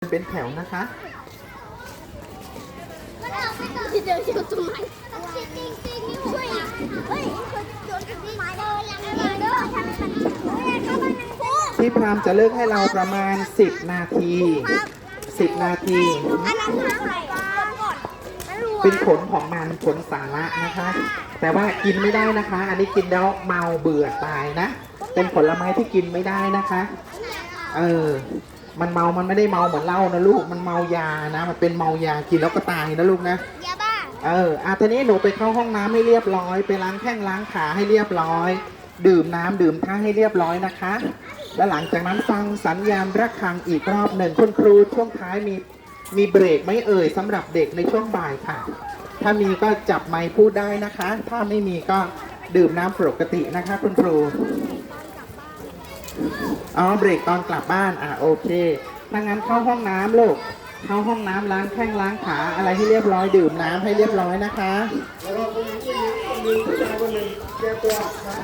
เป็นแถวนะคะเดี๋ยวเดี๋ยวต้นไม้จริงจริงจริงช่วยเฮ้ยโยนต้นไม้เด้อยังไงเด้อทำให้มันเฮ้ยเข้ามานังกูพี่พรามจะเลิกให้เราประมาณ 10 นาที 10 นาที อันนั้นทำอะไรเป็นผลของมันผลสาระนะคะ แต่ว่ากินไม่ได้นะคะ อันนี้กินแล้วเมาเบื่อตายนะ เป็นผลไม้ที่กินไม่ได้นะคะ เออ มันเมา มันไม่ได้เมาเหมือนเหล้านะลูก มันเมายานะ มันเป็นเมายากินแล้วก็ตายนะลูกนะ ยาบ้า เอออาทีนี้หนูไปเข้าห้องน้ำให้เรียบร้อย ไปล้างแข้งล้างขาให้เรียบร้อย ดื่มน้ำดื่มท่าให้เรียบร้อยนะคะ และหลังจากนั้นฟังสัญญาณระฆังอีกรอบหนึ่งคุณครูช่วงท้ายมีมีเบรกไหม่เอ่ยสำหรับเด็กในช่วงบ่ายค่ะ ถ้ามีก็จับไมค์พูดได้นะคะ ถ้าไม่มีก็ดื่มน้ำปกตินะคะ คุณครู อ๋อเบรกตอนกลับบ้านอะโอเคถ้างั้นเข้าห้องน้ำลูกเข้าห้องน้ำล้างแข้งล้างขาอะไรให้เรียบร้อยดื่มน้ำให้เรียบร้อยนะคะแล้วก็คนนึงคนนึงผู้ชายคนหนึ่งแก้ตัวนะ